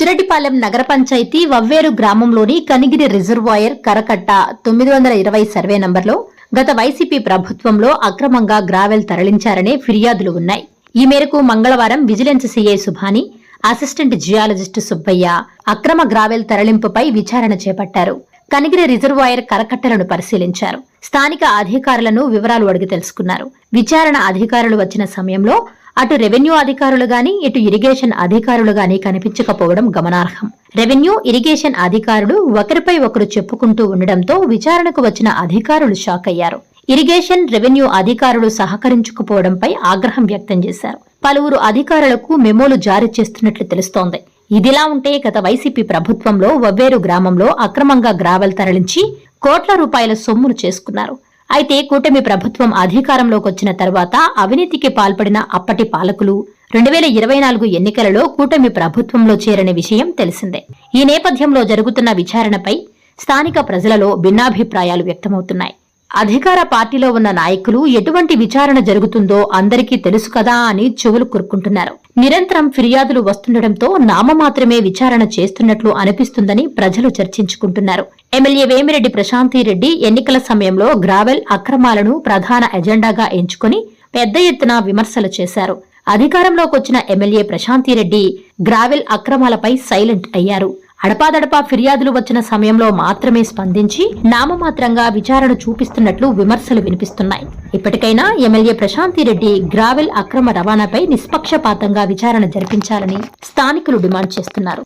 బుజ్జిరెడ్డిపాలెం నగర పంచాయతీ వవ్వేరు గ్రామంలోని కనిగిరి రిజర్వాయర్ కరకట్ట తొమ్మిది వందల ఇరవై సర్వే నంబర్లో గత వైసీపీ ప్రభుత్వంలో అక్రమంగా గ్రావెల్ తరలించారనే ఫిర్యాదులు ఉన్నాయి. ఈ మేరకు మంగళవారం vigilance CI Subhani assistant geologist Subbaiah అక్రమ గ్రావెల్ తరలింపుపై విచారణ చేపట్టారు. కనిగిరి రిజర్వాయర్ కరకట్టలను పరిశీలించారు. స్థానిక అధికారులను వివరాలు అడిగి తెలుసుకున్నారు. విచారణ అధికారులు వచ్చిన సమయంలో అటు రెవెన్యూ అధికారులు గాని ఇటు ఇరిగేషన్ అధికారులు గాని కనిపించకపోవడం గమనార్హం. రెవెన్యూ ఇరిగేషన్ అధికారులు ఒకరిపై ఒకరు చెప్పుకుంటూ ఉండడంతో విచారణకు వచ్చిన అధికారులు షాక్ అయ్యారు ఇరిగేషన్ రెవెన్యూ అధికారులు సహకరించకపోవడంపై ఆగ్రహం వ్యక్తం చేశారు. పలువురు అధికారులకు మెమోలు జారీ చేస్తున్నట్లు తెలుస్తోంది. ఇదిలా ఉంటే గత వైసీపీ ప్రభుత్వంలో వవ్వేరు గ్రామంలో అక్రమంగా గ్రావెల్ తరలించి కోట్ల రూపాయల సొమ్మును చేసుకున్నారు. అయితే కూటమి ప్రభుత్వం అధికారంలోకి వచ్చిన తర్వాత అవినీతికి పాల్పడిన అప్పటి పాలకులు రెండు వేల ఇరవై నాలుగు ఎన్నికలలో కూటమి ప్రభుత్వంలో చేరని విషయం తెలిసిందే. ఈ నేపథ్యంలో జరుగుతున్న విచారణపై స్థానిక ప్రజలలో భిన్నాభిప్రాయాలు వ్యక్తమవుతున్నాయి. అధికార పార్టీలో ఉన్న నాయకులు ఎటువంటి విచారణ జరుగుతుందో అందరికీ తెలుసు కదా అని చెవులు కురుక్కుంటున్నారు. నిరంతరం ఫిర్యాదులు వస్తుండటంతో నామ మాత్రమే విచారణ చేస్తున్నట్లు అనిపిస్తుందని ప్రజలు చర్చించుకుంటున్నారు. ఎమ్మెల్యే వేమిరెడ్డి ప్రశాంతిరెడ్డి ఎన్నికల సమయంలో గ్రావెల్ అక్రమాలను ప్రధాన ఎజెండాగా ఎంచుకుని పెద్ద ఎత్తున విమర్శలు చేశారు. అధికారంలోకి వచ్చిన ఎమ్మెల్యే ప్రశాంతిరెడ్డి గ్రావెల్ అక్రమాలపై సైలెంట్ అయ్యారు. అడపాదడపా ఫిర్యాదులు వచ్చిన సమయంలో మాత్రమే స్పందించి నామమాత్రంగా విచారణ చూపిస్తున్నట్లు విమర్శలు వినిపిస్తున్నాయి. ఇప్పటికైనా ఎమ్మెల్యే ప్రశాంతిరెడ్డి గ్రావెల్ అక్రమ రవాణాపై నిష్పక్షపాతంగా విచారణ జరిపించాలని స్థానికులు డిమాండ్ చేస్తున్నారు.